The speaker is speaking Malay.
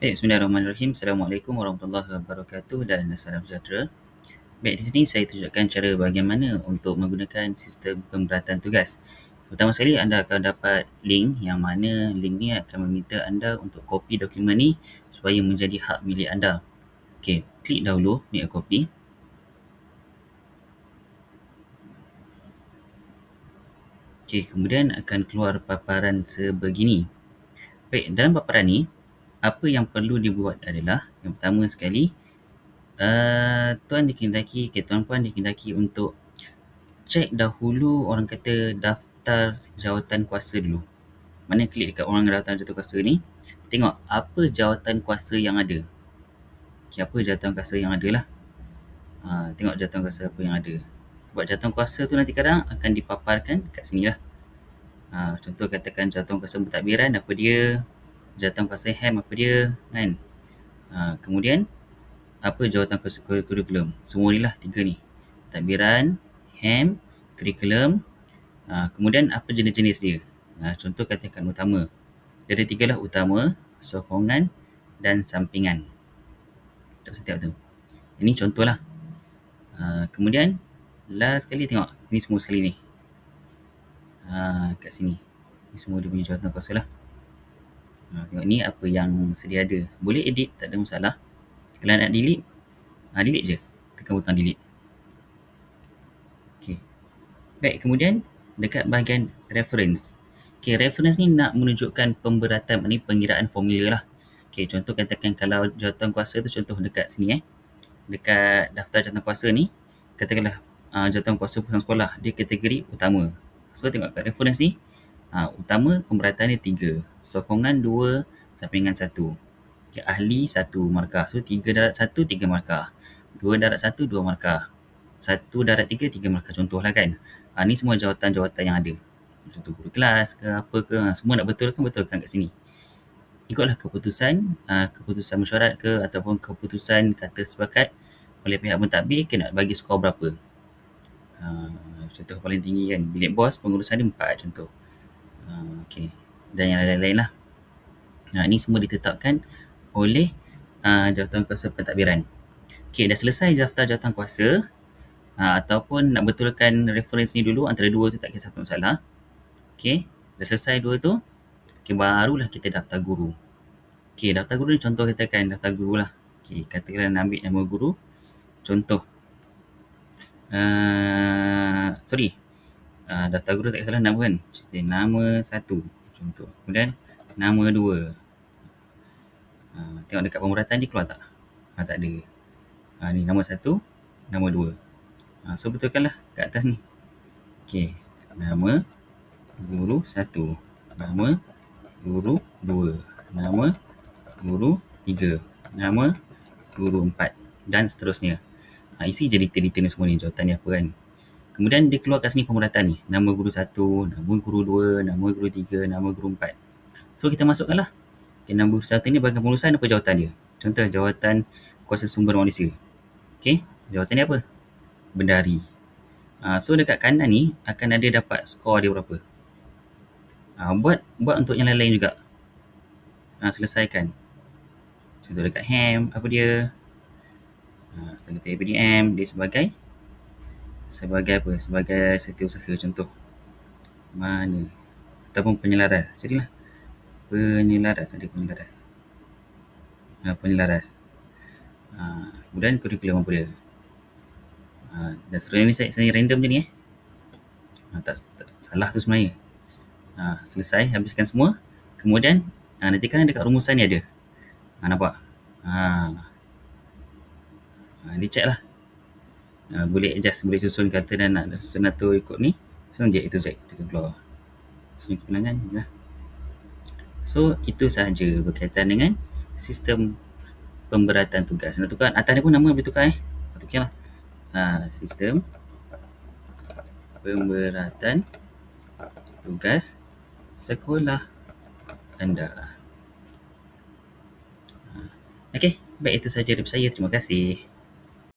Baik, Bismillahirrahmanirrahim. Assalamualaikum warahmatullahi wabarakatuh dan salam sejahtera. Baik, di sini saya tunjukkan cara bagaimana untuk menggunakan sistem pemberatan tugas. Pertama sekali, anda akan dapat link yang mana link ni akan meminta anda untuk copy dokumen ni supaya menjadi hak milik anda. Okey, klik dahulu make a copy. Okey, kemudian akan keluar paparan sebegini. Baik, dalam paparan ni, apa yang perlu dibuat adalah yang pertama sekali uh, tuan dikehendaki okay, tuan-puan dikehendaki untuk cek dahulu orang kata daftar jawatan kuasa dulu. Mana klik dekat orang daftar jawatan kuasa ni tengok apa jawatan kuasa yang ada. Okay, apa jawatan kuasa yang ada lah. Uh, tengok jawatan kuasa apa yang ada. Sebab jawatan kuasa tu nanti kadang akan dipaparkan kat sini lah. Uh, contoh katakan jawatan kuasa pentadbiran apa dia jawatan kuasa HAM apa dia kan? Ha, kemudian apa jawatan kuasa kurikulum? Semua ni lah tiga ni. Tadbiran HAM kurikulum ha, kemudian apa jenis-jenis dia? Ha, contoh katakan utama. Ada tiga lah utama sokongan dan sampingan. Tak tengok tu. Ini contoh lah. Ha, kemudian last sekali tengok. Ni semua sekali ni. Ha, kat sini. Ni semua dia punya jawatan kuasa lah Ha, tengok ni apa yang sedia ada. Boleh edit, tak ada masalah. Kalau nak delete, ha, delete je. Tekan butang delete. Okay. Baik, kemudian dekat bahagian reference. Okay, reference ni nak menunjukkan pemberatan, ni pengiraan formula lah. Okay, contoh katakan kalau jawatan kuasa tu contoh dekat sini eh. Dekat daftar jawatan kuasa ni, katakanlah uh, jawatan kuasa pusat sekolah, dia kategori utama. So, tengok kat reference ni, Ha, utama pemberatan tiga. Sokongan dua, sampingan satu. Okay, ahli satu markah. So tiga darat satu, tiga markah. Dua darat satu, dua markah. Satu darat tiga, tiga markah. Contohlah kan. Ha, ni semua jawatan-jawatan yang ada. Contoh guru kelas ke apa ke. Ha, semua nak betulkan, betulkan kat sini. Ikutlah keputusan, ha, keputusan mesyuarat ke ataupun keputusan kata sepakat oleh pihak mentadbir ke nak bagi skor berapa. Ha, contoh paling tinggi kan. Bilik bos pengurusan dia empat contoh. Ah, okay. Dan yang lain-lain lah. Nah, ini semua ditetapkan oleh uh, jawatan kuasa pentadbiran. Okay, dah selesai daftar jawatan kuasa uh, ataupun nak betulkan reference ni dulu antara dua tu tak kisah satu masalah. Okay, dah selesai dua tu. Okay, barulah kita daftar guru. Okay, daftar guru ni contoh katakan daftar guru lah. Okay, katakan nak ambil nama guru. Contoh. Uh, sorry, uh, daftar guru tak salah nama kan Jadi, nama satu contoh kemudian nama dua. Uh, tengok dekat pemberatan ni keluar tak? Uh, tak ada. Uh, ni nama satu nama dua. Uh, so betulkanlah kat atas ni. Ok nama guru satu nama guru dua nama guru tiga nama guru empat dan seterusnya. Uh, isi je detail-detail ni semua ni jawatan ni apa kan Kemudian dia keluar kat sini pemuratan ni. Nama guru satu, nama guru dua, nama guru tiga, nama guru empat. So kita masukkanlah. Okay, nama guru satu ni bagian pengurusan apa jawatan dia. Contoh jawatan kuasa sumber manusia. Okay, jawatan dia apa? Bendari. Uh, so dekat kanan ni akan ada dapat skor dia berapa. Uh, buat buat untuk yang lain-lain juga. Uh, selesaikan. Contoh dekat HAM, apa dia? Uh, Sekretari PDM, dia sebagai sebagai apa? Sebagai setiausaha contoh. Mana? Ataupun penyelaras. Jadilah. Penyelaras. Ada penyelaras. Ha, penyelaras. Ha, kemudian kurikulum apa dia? Ha, dan seterusnya ni saya, saya random je ni eh. Ha, tak, tak, salah tu sebenarnya. Ha, selesai. Habiskan semua. Kemudian ha, nanti kan dekat rumusan ni ada. Ha, nampak? Ha, ha, dia check lah uh, boleh adjust boleh susun kata dan nak susun atau ikut ni so dia itu Z dia keluar susun kemenangan ya. so itu sahaja berkaitan dengan sistem pemberatan tugas nak tukar atas ni pun nama boleh tukar eh tukar lah uh, sistem pemberatan tugas sekolah anda. Okey, baik itu sahaja dari saya. Terima kasih.